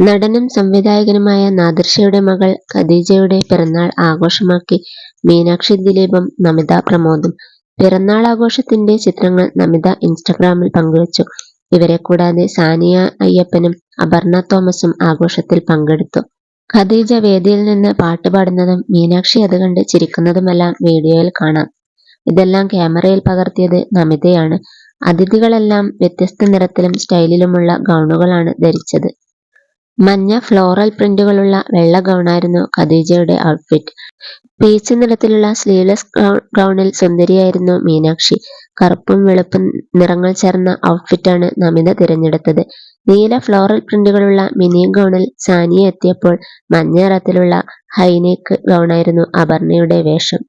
നടനും സംവിധായകനുമായ നാദിർഷയുടെ മകൾ ഖദീജയുടെ പിറന്നാൾ ആഘോഷമാക്കി മീനാക്ഷി ദിലീപും നമിത പ്രമോദും. പിറന്നാൾ ആഘോഷത്തിന്റെ ചിത്രങ്ങൾ നമിത ഇൻസ്റ്റഗ്രാമിൽ പങ്കുവച്ചു. ഇവരെ കൂടാതെ സാനിയ അയ്യപ്പനും അപർണ തോമസും ആഘോഷത്തിൽ പങ്കെടുത്തു. ഖദീജ വേദിയിൽ നിന്ന് പാട്ട് പാടുന്നതും മീനാക്ഷി അത് കണ്ട് ചിരിക്കുന്നതുമെല്ലാം വീഡിയോയിൽ കാണാം. ഇതെല്ലാം ക്യാമറയിൽ പകർത്തിയത് നമിതയാണ്. അതിഥികളെല്ലാം വ്യത്യസ്ത നിറത്തിലും സ്റ്റൈലിലുമുള്ള ഗൗണുകളാണ് ധരിച്ചത്. മഞ്ഞ ഫ്ലോറൽ പ്രിന്റുകളുള്ള വെള്ള ഗൗണായിരുന്നു ഖദീജയുടെ ഔട്ട്ഫിറ്റ് പീച്ച് നിറത്തിലുള്ള സ്ലീവ്ലെസ് ഗൗണിൽ സുന്ദരിയായിരുന്നു മീനാക്ഷി. കറുപ്പും വെളുപ്പും നിറങ്ങൾ ചേർന്ന ഔട്ട്ഫിറ്റാണ് നമിത തിരഞ്ഞെടുത്തത്. നീല ഫ്ലോറൽ പ്രിന്റുകളുള്ള മിനി ഗൗണിൽ സാനിയ എത്തിയപ്പോൾ മഞ്ഞ നിറത്തിലുള്ള ഹൈനേക്ക് ഗൗണായിരുന്നു അപർണയുടെ വേഷം.